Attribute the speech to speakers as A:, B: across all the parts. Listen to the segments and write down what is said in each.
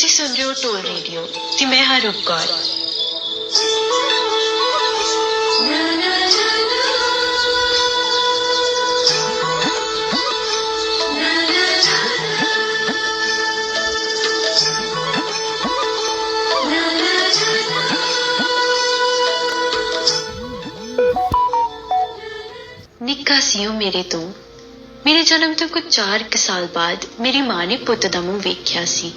A: ਤੁਸੀਂ ਸੁਣ ਰਹੇ ਹੋ ਟੋਲ ਰੇਡੀਓ ਤੇ ਮੈਂ ਹਾਂ ਰੂਪਕੌਰ ਨਿੱਕਾ ਸੀ ਉਹ ਮੇਰੇ ਤੋਂ ਮੇਰੇ ਜਨਮ ਤੋਂ ਕੁਝ 4 ਕੁ ਸਾਲ ਬਾਅਦ ਮੇਰੀ ਮਾਂ ਨੇ ਪੁੱਤ ਦਾ ਮੂੰਹ ਵੇਖਿਆ ਸੀ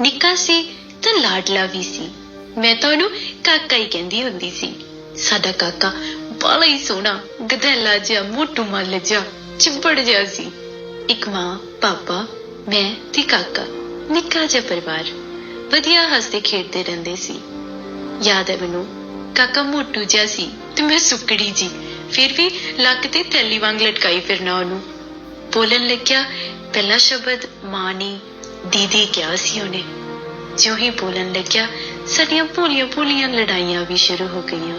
A: ਨਿੱਕਾ ਸੀ ਤਾਂ ਲਾਡਲਾ ਵੀ ਸੀ। ਮੈਂ ਤਾਂ ਉਹਨੂੰ ਕਾਕਾ ਹੀ ਕਹਿੰਦੀ ਹੁੰਦੀ ਸੀ। ਸਾਡਾ ਕਾਕਾ ਬਾਲਾ ਹੀ ਸੋਹਣਾ ਗਧੈਲਾ ਜਿਹਾ, ਮੋਟੂ ਮੱਲ ਜਿਹਾ, ਚਿੰਬੜ ਜਿਹਾ ਸੀ। ਇੱਕ ਮਾਂ, ਪਾਪਾ, ਮੈਂ ਤੇ ਕਾਕਾ, ਨਿੱਕਾ ਜਿਹਾ ਪਰਿਵਾਰ, ਵਧੀਆ ਹੱਸਦੇ ਖੇਡਦੇ ਰਹਿੰਦੇ ਸੀ। ਯਾਦ ਹੈ ਮੈਨੂੰ, ਕਾਕਾ ਮੋਟੂ ਜਿਹਾ ਸੀ ਤੇ ਮੈਂ ਸੁੱਕੜੀ ਜੀ, ਫਿਰ ਵੀ ਲੱਕ ਤੇ ਥੈਲੀ ਵਾਂਗ ਲਟਕਾਈ ਫਿਰਨਾ ਉਹਨੂੰ। ਬੋਲਣ ਲੱਗਿਆ, ਪਹਿਲਾ ਸ਼ਬਦ ਮਾਂ ਨੇ ਦੀਦੀ ਕਿਹਾ ਸੀ ਉਹਨੇ। ਜਿਉਂ ਹੀ ਬੋਲਣ ਲੱਗਿਆ, ਸਾਡੀਆਂ ਭੋਲੀਆਂ ਭੋਲੀਆਂ ਲੜਾਈਆਂ ਵੀ ਸ਼ੁਰੂ ਹੋ ਗਈਆਂ।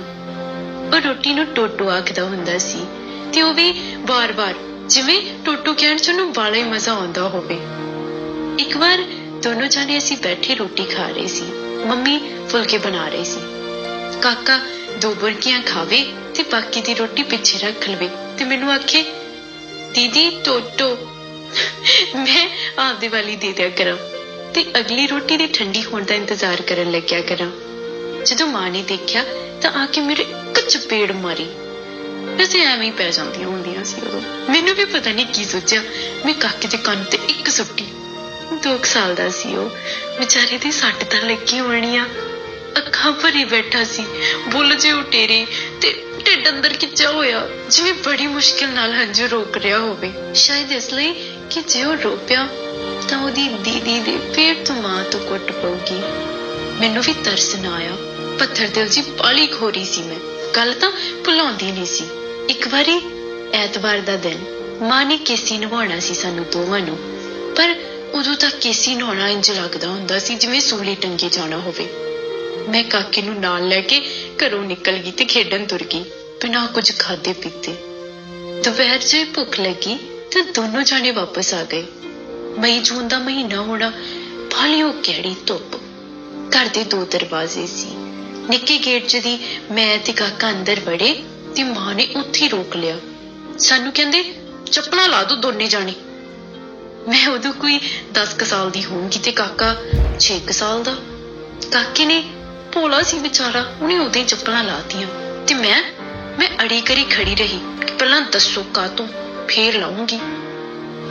A: ਉਹ ਰੋਟੀ ਨੂੰ ਟੋਟੋ ਆਖਦਾ ਹੁੰਦਾ ਸੀ ਤੇ ਉਹ ਵੀ ਵਾਰ-ਵਾਰ, ਜਿਵੇਂ ਟੋਟੋ ਕਹਿਣ ਚ ਉਹਨੂੰ ਬਾਲਾ ਹੀ ਮਜ਼ਾ ਆਉਂਦਾ ਹੋਵੇ। ਇੱਕ ਵਾਰ ਦੋਨੋਂ ਜਾਨੇ ਅਸੀਂ ਬੈਠੇ ਰੋਟੀ ਖਾ ਰਹੇ ਸੀ। ਮੰਮੀ ਫੁਲਕੇ ਬਣਾ ਰਹੀ ਸੀ। ਕਾਕਾ ਦੋ ਬੁਰਕੀਆਂ ਖਾਵੇ ਤੇ ਬਾਕੀ ਦੀ ਰੋਟੀ ਪਿੱਛੇ ਰੱਖ ਲਵੇ ਤੇ ਮੈਨੂੰ ਆਖੇ, ਦੀਦੀ, ਟੋਟੋ ਮੈਂ ਆਪਦੇ ਵਾਲੀ ਦੇ ਦਿਆ ਕਰਾਂ ਤੇ ਅਗਲੀ ਰੋਟੀ ਦੇ ਠੰਡੀ ਹੋਣ ਦਾ ਇੰਤਜ਼ਾਰ ਕਰਨ ਲੱਗਿਆ ਕਰਾਂ। ਜਦੋਂ ਮਾਂ ਨੇ ਦੇਖਿਆ ਤਾਂ ਆ ਕੇ ਮੇਰੇ ਇੱਕ ਚਪੇੜ ਮਾਰੀ। ਵੈਸੇ ਐਵੇਂ ਹੀ ਪੈ ਜਾਂਦੀਆਂ ਹੁੰਦੀਆਂ ਸੀ ਉਦੋਂ। ਮੈਨੂੰ ਵੀ ਪਤਾ ਨਹੀਂ ਕੀ ਸੋਚਿਆ। ਮੈਂ ਕਾਕੇ ਦੇ ਕੰਨ ਤੇ ਇੱਕ ਸੁੱਟੀ। ਦੋ ਕੁ ਸਾਲ ਦਾ ਸੀ ਉਹ। ਵਿਚਾਰੇ ਦੀ ਸੱਟ ਤਾਂ ਲੱਗੀ ਹੋਣੀ ਆ। ਅੱਖਾਂ ਭਰੀ ਬੈਠਾ ਸੀ। ਬੁੱਲ ਜੇ ਉਟੇਰੇ ਤੇ ਢਿੱਡ ਅੰਦਰ ਖਿੱਚਿਆ ਹੋਇਆ। ਜਿਵੇਂ ਬੜੀ ਮੁਸ਼ਕਿਲ ਨਾਲ ਹੰਝੂ ਰੋਕ ਰਿਹਾ ਹੋਵੇ। ਸ਼ਾਇਦ ਇਸ ਲਈ ਕਿ ਜੇ ਉਹ ਰੋਪਿਆ, ਤਾਂ ਉਹਦੀ ਦੀਦੀ ਦੇ ਪੇਟ ਤੋਂ ਮਾਂ ਤੋਂ ਕੁੱਟ ਪਊਗੀ। ਮੈਨੂੰ ਵੀ ਤਰਸ ਨਾ ਆਇਆ। ਪੱਥਰ ਦਿਲ ਜੀ ਬਾਲੀ ਖੋਰੀ ਸੀ ਮੈਂ। ਗੱਲ ਤਾਂ ਭੁਲਾਉਂਦੀ ਨਹੀਂ ਸੀ। ਇੱਕ ਵਾਰੀ ਐਤਵਾਰ ਦਾ ਦਿਨ, ਮਾਂ ਨੇ ਕੇਸੀ ਨਵਾਉਣਾ ਸੀ ਸਾਨੂੰ ਦੋਵਾਂ ਨੂੰ। ਪਰ ਉਦੋਂ ਤੱਕ ਕੇਸੀ ਨਹਾਉਣਾ ਇੰਜ ਲੱਗਦਾ ਹੁੰਦਾ ਸੀ, ਜਿਵੇਂ ਸੂਲੀ ਟੰਗੀ ਜਾਣਾ ਹੋਵੇ। ਮੈਂ ਕਾਕੇ ਨੂੰ ਨਾਲ ਲੈ ਕੇ ਘਰੋਂ ਨਿਕਲ ਗਈ ਤੇ ਖੇਡਣ ਤੁਰ ਗਈ। ਬਿਨਾਂ ਕੁਝ ਖਾਦੇ ਪੀਤੇ ਦੁਪਹਿਰ 'ਚ ਭੁੱਖ ਲੱਗੀ ਤੇ ਦੋਨੋਂ ਜਾਣੇ ਵਾਪਸ ਆ ਗਏ। ਮਈ ਜੂਨ ਦਾ ਮਹੀਨਾ ਹੋਣਾ ਭਾਲਿਓ ਕਿਹੜੀ ਧੁੱਪ। ਘਰ ਦੇ ਦੋ ਦਰਵਾਜ਼ੇ ਸੀ। ਨਿੱਕੇ ਗੇਟ 'ਚ ਦੀ ਮੈਂ ਤੇ ਕਾਕਾ ਅੰਦਰ ਵੜੇ ਤੇ ਮਾਂ ਨੇ ਉੱਥੇ ਰੋਕ ਲਿਆ। ਸਾਨੂੰ ਕਹਿੰਦੇ, ਚੱਪਲਾਂ ਲਾ ਦੋ ਦੋਨੇ ਜਾਣੇ। ਮੈਂ ਉਦੋਂ ਕੋਈ 10 ਕੁ ਸਾਲ ਦੀ ਹੋਊਂਗੀ ਤੇ ਕਾਕਾ 6 ਕੁ ਸਾਲ ਦਾ। ਕਾਕੇ ਨੇ ਭੋਲਾ ਸੀ ਵਿਚਾਰਾ, ਉਹਨੇ ਉਦੋਂ ਹੀ ਚੱਪਲਾਂ ਲਾਤੀਆਂ। ਤੇ ਮੈਂ ਮੈਂ ਅੜੀ ਕਰੀ ਖੜੀ ਰਹੀ ਪਹਿਲਾਂ ਦੱਸੋ ਕਾ ਤੂੰ ਫੇਰ ਲਾਉਂਗੀ।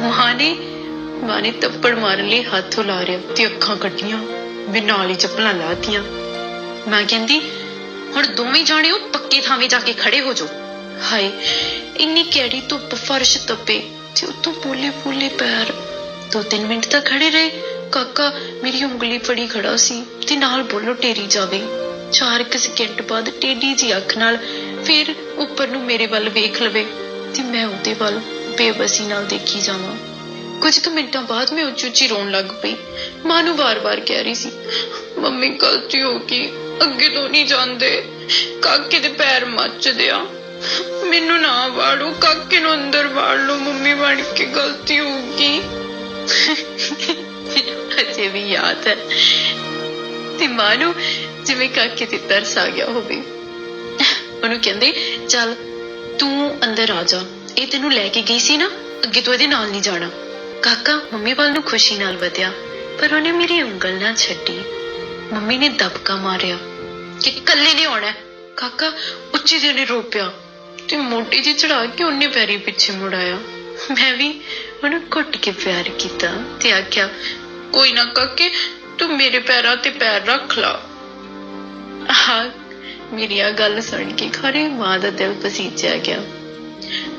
A: ਮਾਂ ਨੇ ਮਾਂ ਨੇ ਤੱਪੜ ਮਾਰਨ ਲਈ ਹੱਥ ਲਾ ਤੇ ਅੱਖਾਂ ਕੱਢੀਆਂ। ਮੈਂ ਚੱਪਲਾਂ ਲਾਤੀਆਂ। ਮਾਂ ਕਹਿੰਦੀ, ਹੁਣ ਦੋਵੇਂ ਜਾਣੇ ਉਹ ਪੱਕੇ ਥਾਵੇਂ ਜਾ ਕੇ ਖੜੇ ਹੋ ਜਾਓ। ਹਾਏ, ਇੰਨੀ ਕਿਹੜੀ ਧੁੱਪ ਫਰਸ਼ ਤਪੇ ਤੇ ਉਤੋਂ ਪੋਲੇ ਪੋਲੇ ਪੈਰ। ਦੋ ਤਿੰਨ ਮਿੰਟ ਤੱਕ ਖੜੇ ਰਹੇ। ਕਾਕਾ, ਮੇਰੀ ਉਂਗਲੀ ਫੜੀ ਖੜਾ ਸੀ ਤੇ ਨਾਲ ਬੋਲੋ ਟੇਰੀ ਜਾਵੇ। ਚਾਰ ਕੁ ਸਕਿੰਟ ਬਾਅਦ ਟੇਢੀ ਜੀ ਅੱਖ ਨਾਲ ਫਿਰ ਉੱਪਰ ਨੂੰ ਮੇਰੇ ਵੱਲ ਵੇਖ ਲਵੇ। ਤੇ ਮੈਂ ਉਹਦੇ ਵੱਲ ਬੇਬਸੀ ਨਾਲ ਦੇਖੀ ਜਾਵਾਂ। ਕੁਝ ਕੁ ਮਿੰਟਾਂ ਬਾਅਦ ਮੈਂ ਉੱਚੀ ਉੱਚੀ ਰੋਣ ਲੱਗ ਪਈ। ਮਾਂ ਨੂੰ ਵਾਰ-ਵਾਰ ਕਹਿ ਰਹੀ ਸੀ, ਮੰਮੀ, ਗਲਤੀ ਹੋ ਗਈ। ਅੱਗੇ ਤੋਂ ਨਹੀਂ ਜਾਂਦੇ। ਕਾਕੇ ਦੇ ਪੈਰ ਮੱਚਦੇ ਆ ਮੈਨੂੰ ਨਾ ਵਾੜੋ, ਕਾਕੇ ਨੂੰ ਅੰਦਰ ਵਾੜ ਲਓ। ਮੰਮੀ ਬਣ ਕੇ ਗਲਤੀ ਹੋ ਗਈ। ਅਜੇ ਵੀ ਯਾਦ ਹੈ। ਤੇ ਮਾਂ ਨੂੰ ਜਿਵੇਂ ਕਾਕੇ ਤੇ ਤਰਸ ਆ ਗਿਆ ਹੋਵੇ। ਉਹਨੂੰ ਕਹਿੰਦੇ, ਚੱਲ ਤੂੰ ਅੰਦਰ ਆ ਜਾ। ਇਹ ਤੈਨੂੰ ਲੈ ਕੇ ਗਈ ਸੀ ਨਾ, ਅੱਗੇ ਤੋਂ ਇਹਦੇ ਨਾਲ ਨਹੀਂ ਜਾਣਾ। ਕਾਕਾ, ਮੰਮੀ ਵੱਲ ਨੂੰ ਖੁਸ਼ੀ ਨਾਲ ਵਧਿਆ, ਪਰ ਉਹਨੇ ਮੇਰੀ ਉਂਗਲ ਨਾ ਛੱਡੀ। ਮੰਮੀ ਨੇ ਦਬਕਾ ਮਾਰਿਆ ਕਿ ਕੱਲੇ ਨਹੀਂ ਆਉਣਾ ਕਾਕਾ, ਉੱਚੀ ਜਿਹੇ ਨੇ ਰੋਪਿਆ ਤੇ ਮੋਢੇ 'ਚ ਚੜਾ ਕੇ ਉਹਨੇ ਪੈਰੀ ਪਿੱਛੇ ਮੁੜਾਇਆ। ਮੈਂ ਵੀ ਉਹਨੂੰ ਘੁੱਟ ਕੇ ਪਿਆਰ ਕੀਤਾ ਤੇ ਆਖਿਆ, ਕੋਈ ਨਾ ਕਾਕੇ, ਤੂੰ ਮੇਰੇ ਪੈਰਾਂ ਤੇ ਪੈਰ ਰੱਖ ਲਾ। ਆਹ ਮੇਰੀ ਆ ਗੱਲ ਸੁਣ ਕੇ ਖਰੇ ਮਾਂ ਦਾ ਦਿਲ ਪਸੀਜਿਆ ਗਿਆ।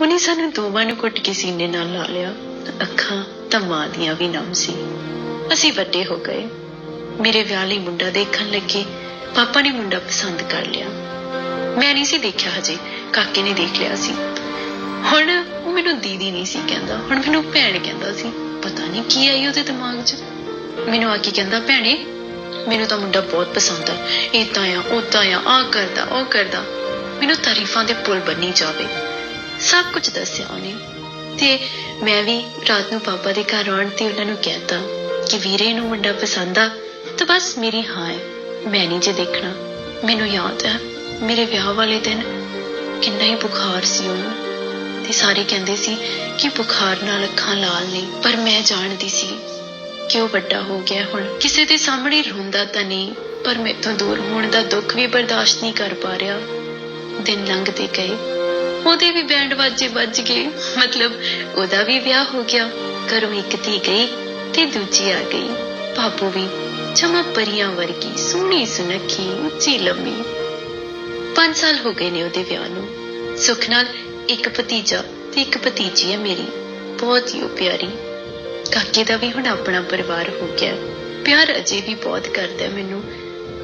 A: ਉਹਨੇ ਸਾਨੂੰ ਦੋਵਾਂ ਨੂੰ ਘੁੱਟ ਕੇ ਸੀਨੇ ਨਾਲ ਲਾ ਲਿਆ। ਅੱਖਾਂ ਤਾਂ ਮਾਂ ਦੀਆਂ ਵੀ ਨਮ ਸੀ। ਅਸੀਂ ਵੱਡੇ ਹੋ ਗਏ। ਮੇਰੇ ਵਿਆਹ ਲਈ ਮੁੰਡਾ ਦੇਖਣ ਲੱਗੇ। ਪਾਪਾ ਨੇ ਮੁੰਡਾ ਪਸੰਦ ਕਰ ਲਿਆ। ਮੈਂ ਨਹੀਂ ਸੀ ਦੇਖਿਆ ਹਜੇ। ਕਾਕੇ ਨੇ ਦੇਖ ਲਿਆ ਸੀ। ਹੁਣ ਉਹ ਮੈਨੂੰ ਦੀਦੀ ਨਹੀਂ ਸੀ ਕਹਿੰਦਾ। ਹੁਣ ਮੈਨੂੰ ਭੈਣ ਕਹਿੰਦਾ ਸੀ। ਪਤਾ ਨਹੀਂ ਕੀ ਆਈ ਉਹਦੇ ਦਿਮਾਗ 'ਚ। ਮੈਨੂੰ ਆ ਕੇ ਕਹਿੰਦਾ, ਭੈਣੇ ਮੈਨੂੰ ਤਾਂ ਮੁੰਡਾ ਬਹੁਤ ਪਸੰਦ ਆ। ਇਦਾਂ ਆ ਉਦਾਂ ਆ ਆ ਕਰਦਾ, ਉਹ ਕਰਦਾ। ਮੈਨੂੰ ਤਾਰੀਫਾਂ ਦੇ ਪੁਲ ਬੰਨੀ ਜਾਵੇ। ਸਭ ਕੁਝ ਦੱਸਿਆ ਉਹਨੇ। ਤੇ ਮੈਂ ਵੀ ਰਾਤ ਨੂੰ ਪਾਪਾ ਦੇ ਘਰ ਆਉਣ ਤੇ ਉਹਨਾਂ ਨੂੰ ਕਹਿਤਾ ਕਿ ਵੀਰੇ ਨੂੰ ਮੁੰਡਾ ਪਸੰਦ ਆ, ਤਾਂ ਬਸ ਮੇਰੀ ਹਾਂ ਹੈ। ਮੈਂ ਨਹੀਂ ਜੇ ਦੇਖਣਾ। ਮੈਨੂੰ ਯਾਦ ਹੈ ਮੇਰੇ ਵਿਆਹ ਵਾਲੇ ਦਿਨ ਕਿੰਨਾ ਹੀ ਬੁਖਾਰ ਸੀ ਉਹਨੂੰ। ਤੇ ਸਾਰੇ ਕਹਿੰਦੇ ਸੀ ਕਿ ਬੁਖਾਰ ਨਾਲ ਅੱਖਾਂ ਲਾਲ ਨੇ, ਪਰ ਮੈਂ ਜਾਣਦੀ ਸੀ ਕਿ ਉਹ ਵੱਡਾ ਹੋ ਗਿਆ ਹੁਣ? ਕਿਸੇ ਦੇ ਸਾਹਮਣੇ ਰੋਂਦਾ ਤਾਂ ਨਹੀਂ, ਪਰ ਮੈਥੋਂ ਦੂਰ ਹੋਣ ਦਾ ਦੁੱਖ ਵੀ ਬਰਦਾਸ਼ਤ ਨਹੀਂ ਕਰ ਪਾ ਰਿਹਾ। ਦਿਨ ਲੰਘਦੇ ਗਏ। ਉਹਦੇ ਵੀ ਬੈਂਡ ਵਾਜੇ ਵੱਜ ਗਏ। ਮਤਲਬ ਉਹਦਾ ਵੀ ਵਿਆਹ ਹੋ ਗਿਆ। ਘਰੋਂ ਇੱਕ ਧੀ ਗਈ ਤੇ ਦੂਜੀ ਆ ਗਈ। ਬਾਪੂ ਵੀ ਜਮਾ ਪਰੀਆਂ ਵਰਗੀ, ਸੋਹਣੀ ਸੁਨੱਖੀ, ਉੱਚੀ ਲੰਮੀ। 5 ਸਾਲ ਹੋ ਗਏ ਨੇ ਉਹਦੇ ਵਿਆਹ ਨੂੰ। ਸੁੱਖ ਨਾਲ ਇੱਕ ਭਤੀਜਾ ਤੇ ਇੱਕ ਭਤੀਜੀ ਹੈ ਮੇਰੀ। ਬਹੁਤ ਹੀ ਉਹ ਪਿਆਰੀ। ਕਾਕੇ ਦਾ ਵੀ ਹੁਣ ਆਪਣਾ ਪਰਿਵਾਰ ਹੋ ਗਿਆ। ਪਿਆਰ ਅਜੇ ਵੀ ਬਹੁਤ ਕਰਦਾ ਮੈਨੂੰ,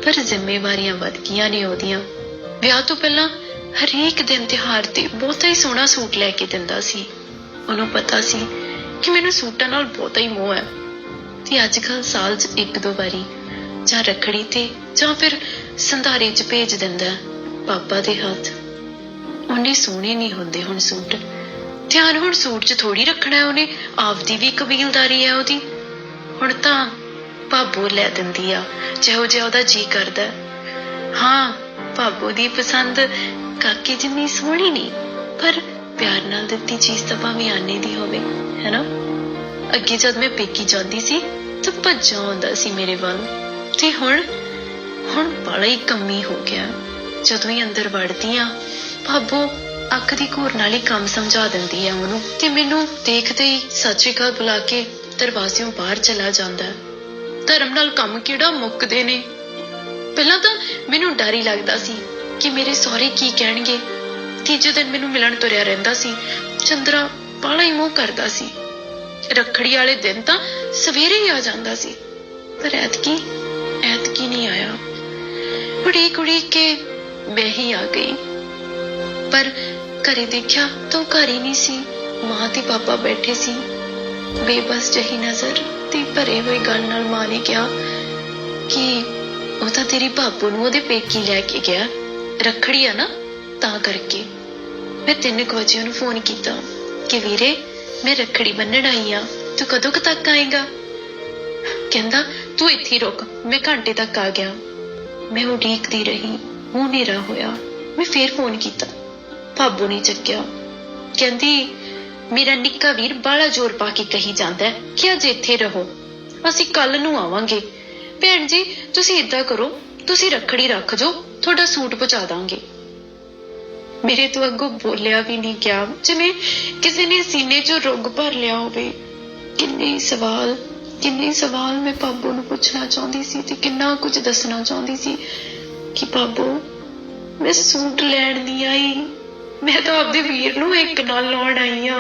A: ਪਰ ਜ਼ਿੰਮੇਵਾਰੀਆਂ ਵੱਧ ਗਈਆਂ ਨੇ ਉਹਦੀਆਂ। ਵਿਆਹ ਤੋਂ ਪਹਿਲਾਂ ਹਰੇਕ ਦਿਨ ਤਿਉਹਾਰ ਤੇ ਬਹੁਤਾ ਹੀ ਸੋਹਣਾ ਸੂਟ ਲੈ ਕੇ ਦਿੰਦਾ ਸੀ। ਉਹਨੂੰ ਪਤਾ ਸੀ ਕਿ ਮੈਨੂੰ ਸੂਟਾਂ ਨਾਲ ਬਹੁਤਾ ਹੀ ਮੋਹ ਹੈ। ਤੇ ਅੱਜ ਕੱਲ ਸਾਲ 'ਚ ਇੱਕ ਦੋ ਵਾਰੀ ਜਾਂ ਰੱਖੜੀ ਤੇ ਜਾਂ ਫਿਰ ਸੰਧਾਰੇ 'ਚ ਭੇਜ ਦਿੰਦਾ ਪਾਪਾ ਦੇ ਹੱਥ। ਉਹਨੇ ਸੋਹਣੇ ਨਹੀਂ ਹੁੰਦੇ ਹੁਣ ਸੂਟ। ਧਿਆਨ ਹੁਣ ਸੂਟ 'ਚ ਥੋੜੀ ਰੱਖਣਾ ਉਹਨੇ। ਆਪਦੀ ਵੀ ਕਬੀਲਦਾਰੀ ਹੈ ਉਹਦੀ। ਹੁਣ ਤਾਂ ਭਾਬੋ ਲੈ ਦਿੰਦੀ ਆ, ਜਿਹੋ ਜਿਹਾ ਉਹਦਾ ਜੀ ਕਰਦਾ ਹਾਂ। ਭਾਬੋ ਦੀ ਪਸੰਦ ਕਾਕੇ ਜਿੰਨੀ ਸੋਹਣੀ ਨਹੀਂ ਪਰ ਪਿਆਰ ਨਾਲ ਦਿੱਤੀ ਚੀਜ਼ ਤਾਂ ਭਾਵੇਂ ਆਨੇ ਦੀ ਹੋਵੇ, ਹੈਨਾ? ਅੱਗੇ ਜਦ ਮੈਂ ਪੇਕੀ ਜਾਂਦੀ ਸੀ, ਤਾਂ ਭੱਜਾ ਆਉਂਦਾ ਸੀ ਮੇਰੇ ਵੱਲ। ਤੇ ਹੁਣ ਹੁਣ ਬੜਾ ਹੀ ਕਮੀ ਹੋ ਗਿਆ। ਜਦੋਂ ਹੀ ਅੰਦਰ ਵੜਦੀ ਆ, ਭਾਬੋ ਅੱਖ ਦੀ ਘੂਰ ਨਾਲ ਹੀ ਕੰਮ ਸਮਝਾ ਦਿੰਦੀ ਹੈ ਉਹਨੂੰ ਤੇ ਮੈਨੂੰ ਦੇਖਦੇ ਹੀ ਸਤਿ ਸ਼੍ਰੀ ਬੁਲਾ ਕੇ ਦਰਵਾਜ਼ਿਓਂ ਬਾਹਰ ਚਲਾ ਜਾਂਦਾ ਧਰਮ ਨਾਲ ਕੰਮ ਕਿਹੜਾ ਮੁੱਕਦੇ ਨੇ? ਪਹਿਲਾਂ ਤਾਂ ਮੈਨੂੰ ਡਰ ਹੀ ਲੱਗਦਾ ਸੀ ਕਿ ਮੇਰੇ ਸਹੁਰੇ ਕੀ ਕਹਿਣਗੇ। ਤੀਜੇ ਦਿਨ ਮੈਨੂੰ ਮਿਲਣ ਤੁਰਿਆ ਰਹਿੰਦਾ ਸੀ। ਚੰਦਰਾ ਬਾਲਾ ਹੀ ਮੂੰਹ ਕਰਦਾ ਸੀ। ਰੱਖੜੀ ਵਾਲੇ ਦਿਨ ਤਾਂ ਸਵੇਰੇ ਹੀ ਆ ਜਾਂਦਾ ਸੀ। ਪਰ ਐਤਕੀ ਐਤਕੀ ਨਹੀਂ ਆਇਆ। ਉਡੀਕ ਉਡੀਕ ਕੇ ਮੈਂ ਹੀ ਆ ਗਈ। ਪਰ ਘਰੇ ਦੇਖਿਆ ਤਾਂ ਉਹ ਘਰ ਹੀ ਨਹੀਂ ਸੀ। ਮਾਂ ਤੇ ਪਾਪਾ ਬੈਠੇ ਸੀ। ਬੇਬਸ ਜਹੀ ਨਜ਼ਰ ਤੇ ਭਰੇ ਹੋਏ ਗੱਲ ਨਾਲ ਮਾਂ ਨੇ ਕਿਹਾ ਕਿ ਉਹ ਤਾਂ ਤੇਰੀ ਭਾਬੂ ਨੂੰ ਉਹਦੇ ਪੇਕੀ ਲੈ ਕੇ ਗਿਆ। ਰੱਖੜੀ ਆ ਨਾ, ਤਾਂ ਕਰਕੇ। ਮੈਂ ਤਿੰਨ ਕੁ ਵਜੇ ਉਹਨੂੰ ਫੋਨ ਕੀਤਾ ਕਿ ਵੀਰੇ, ਮੈਂ ਰੱਖੜੀ ਬੰਨਣ ਆਈ ਆ। ਤੂੰ ਕਦੋਂ ਕੁ ਤੱਕ ਆਏਗਾ? ਕਹਿੰਦਾ, ਤੂੰ ਇੱਥੇ ਰੁਕ, ਮੈਂ ਘੰਟੇ ਤੱਕ ਆ ਗਿਆ। ਮੈਂ ਉਡੀਕਦੀ ਰਹੀ, ਮੂੰਹ ਹਨੇਰਾ ਹੋਇਆ। ਮੈਂ ਫੇਰ ਫੋਨ ਕੀਤਾ। ਭਾਬੂ ਨੇ ਚੱਕਿਆ। ਕਹਿੰਦੀ, ਮੇਰਾ ਨਿੱਕਾ ਵੀਰ ਬਾਲਾ ਜ਼ੋਰ ਪਾ ਕੇ ਕਹੀ ਜਾਂਦਾ ਹੈ ਕਿ ਅੱਜ ਇੱਥੇ ਰਹੋ। ਅਸੀਂ ਕੱਲ ਨੂੰ ਆਵਾਂਗੇ। ਭੈਣ ਜੀ, ਤੁਸੀਂ ਇਦਾਂ ਕਰੋ, ਤੁਸੀਂ ਰੱਖੜੀ ਰੱਖ ਜੋ ਤੁਹਾਡਾ ਸੂਟ ਪਹੁੰਚਾ ਦਾਂਗੇ। ਮੇਰੇ ਤੋਂ ਅੱਗੋਂ ਬੋਲਿਆ ਵੀ ਨਹੀਂ ਗਿਆ। ਜਿਵੇਂ ਕਿਸੇ ਨੇ ਸੀਨੇ 'ਚੋਂ ਰੁੱਗ ਭਰ ਲਿਆ ਹੋਵੇ। ਕਿੰਨੇ ਸਵਾਲ ਕਿੰਨੇ ਸਵਾਲ ਮੈਂ ਪਾਬੂ ਨੂੰ ਪੁੱਛਣਾ ਚਾਹੁੰਦੀ ਸੀ ਤੇ ਕਿੰਨਾ ਕੁਝ ਦੱਸਣਾ ਚਾਹੁੰਦੀ ਸੀ ਕਿ ਪਾਬੋ ਮੈਂ ਸੂਟ ਲੈਣ ਨਹੀਂ ਆਈ। ਮੈਂ ਤਾਂ ਆਪਦੇ ਵੀਰ ਨੂੰ ਇੱਕ ਨਾਲ ਲਾਉਣ ਆਈ ਆ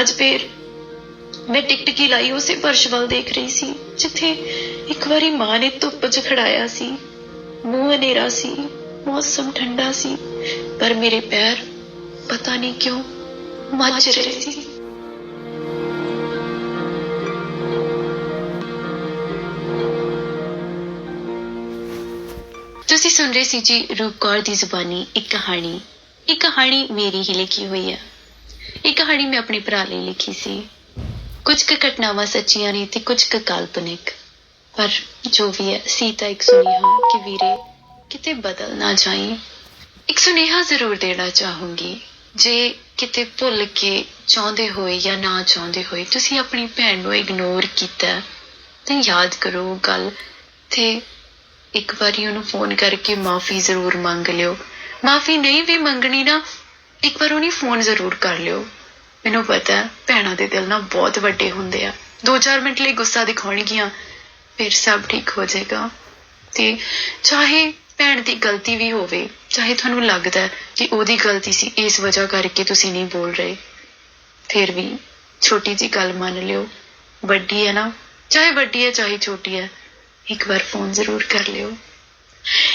A: ਅੱਜ ਫੇਰ ਮੈਂ ਟਿਕਟਕੀ ਲਾਈ ਉਸੇ ਫਰਸ਼ ਵੱਲ ਦੇਖ ਰਹੀ ਸੀ, ਜਿੱਥੇ ਇੱਕ ਵਾਰੀ ਮਾਂ ਨੇ ਧੁੱਪ 'ਚ ਖੜਾਇਆ ਸੀ। ਮੂੰਹ ਹਨੇਰਾ ਸੀ, ਮੌਸਮ ਠੰਡਾ ਸੀ, ਪਰ ਮੇਰੇ ਪੈਰ ਪਤਾ ਨਹੀਂ ਕਿਉਂ ਮੱਚ ਰਹੇ ਸੀ। ਤੁਸੀਂ ਸੁਣ ਰਹੇ ਸੀ ਜੀ ਰੂਪ ਕੌਰ ਦੀ ਜ਼ੁਬਾਨੀ, ਇੱਕ ਕਹਾਣੀ। ਇਹ ਕਹਾਣੀ ਮੇਰੀ ਹੀ ਲਿਖੀ ਹੋਈ ਹੈ। ਇਹ ਕਹਾਣੀ ਮੈਂ ਆਪਣੇ ਭਰਾ ਲਈ ਲਿਖੀ ਸੀ। ਕੁਝ ਕੁ ਘਟਨਾਵਾਂ ਸੱਚੀਆਂ ਨੇ ਤੇ ਕੁਝ ਕੁ ਕਾਲਪਨਿਕ। ਪਰ ਜੋ ਵੀ ਹੈ ਸੀਤਾ ਇੱਕ ਸੁਨੇਹਾ ਕਿ ਵੀਰੇ, ਕਿਤੇ ਬਦਲ ਨਾ ਜਾਈ। ਇੱਕ ਸੁਨੇਹਾ ਜ਼ਰੂਰ ਦੇਣਾ ਚਾਹੂੰਗੀ। ਜੇ ਕਿਤੇ ਭੁੱਲ ਕੇ ਚਾਹੁੰਦੇ ਹੋਏ ਜਾਂ ਨਾ ਚਾਹੁੰਦੇ ਹੋਏ ਤੁਸੀਂ ਆਪਣੀ ਭੈਣ ਨੂੰ ਇਗਨੋਰ ਕੀਤਾ, ਤਾਂ ਯਾਦ ਕਰੋ ਉਹ ਗੱਲ ਤੇ ਇੱਕ ਵਾਰੀ ਉਹਨੂੰ ਫੋਨ ਕਰਕੇ ਮਾਫੀ ਜ਼ਰੂਰ ਮੰਗ ਲਿਓ। ਮਾਫੀ ਨਹੀਂ ਵੀ ਮੰਗਣੀ ਨਾ, ਇੱਕ ਵਾਰ ਉਹਨੂੰ ਫੋਨ ਜ਼ਰੂਰ ਕਰ ਲਿਓ। ਮੈਨੂੰ ਪਤਾ ਹੈ, ਭੈਣਾਂ ਦੇ ਦਿਲ ਨਾ ਬਹੁਤ ਵੱਡੇ ਹੁੰਦੇ ਆ। 2-4 ਮਿੰਟ ਲਈ ਗੁੱਸਾ ਦਿਖਾਉਣਗੀਆਂ, ਫਿਰ ਸਭ ਠੀਕ ਹੋ ਜਾਏਗਾ। ਤੇ ਚਾਹੇ ਭੈਣ ਦੀ ਗਲਤੀ ਵੀ ਹੋਵੇ, ਚਾਹੇ ਤੁਹਾਨੂੰ ਲੱਗਦਾ ਕਿ ਉਹਦੀ ਗਲਤੀ ਸੀ, ਇਸ ਵਜ੍ਹਾ ਕਰਕੇ ਤੁਸੀਂ ਨਹੀਂ ਬੋਲ ਰਹੇ। ਫਿਰ ਵੀ ਛੋਟੀ ਜੀ ਗੱਲ ਮੰਨ ਲਿਓ। ਵੱਡੀ ਹੈ ਨਾ, ਚਾਹੇ ਵੱਡੀ ਹੈ, ਚਾਹੇ ਛੋਟੀ ਹੈ, ਇੱਕ ਵਾਰ ਫੋਨ ਜ਼ਰੂਰ ਕਰ ਲਿਓ।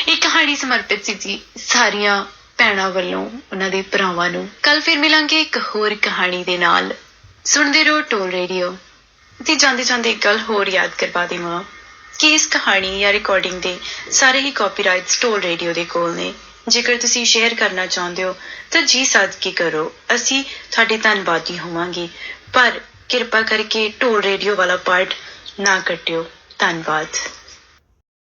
A: ਇਹ ਕਹਾਣੀ ਸਮਰਪਿਤ ਸੀ ਜੀ, ਸਾਰੀਆਂ ਭੈਣਾਂ ਵੱਲੋਂ, ਉਹਨਾਂ ਦੇ ਭਰਾਵਾਂ ਨੂੰ। ਕੱਲ ਫਿਰ ਮਿਲਾਂਗੇ ਇੱਕ ਹੋਰ ਕਹਾਣੀ ਦੇ ਨਾਲ। ਸੁਣਦੇ ਰਹੋ ਟੋਲ ਰੇਡੀਓ। ਤੇ ਜਾਂਦੇ ਜਾਂਦੇ ਇੱਕ ਗੱਲ ਹੋਰ ਯਾਦ ਕਰਵਾ ਦੇਵਾਂ। ਕਿ ਇਸ ਕਹਾਣੀ ਜਾਂ ਰਿਕਾਰਡਿੰਗ ਦੇ ਸਾਰੇ ਹੀ ਕਾਪੀਰਾਈਟਸ ਟੋਲ ਰੇਡੀਓ ਦੇ ਕੋਲ ਨੇ। ਜੇਕਰ ਤੁਸੀਂ ਸ਼ੇਅਰ ਕਰਨਾ ਚਾਹੁੰਦੇ ਹੋ, ਤਾਂ ਜੀ ਸਦਕੇ ਕਰੋ। ਅਸੀਂ ਤੁਹਾਡੇ ਧੰਨਵਾਦੀ ਹੋਵਾਂਗੇ। ਪਰ ਕਿਰਪਾ ਕਰਕੇ ਟੋਲ ਰੇਡੀਓ ਵਾਲਾ ਪਾਰਟ ਨਾ ਕੱਟਿਓ। ਧੰਨਵਾਦ।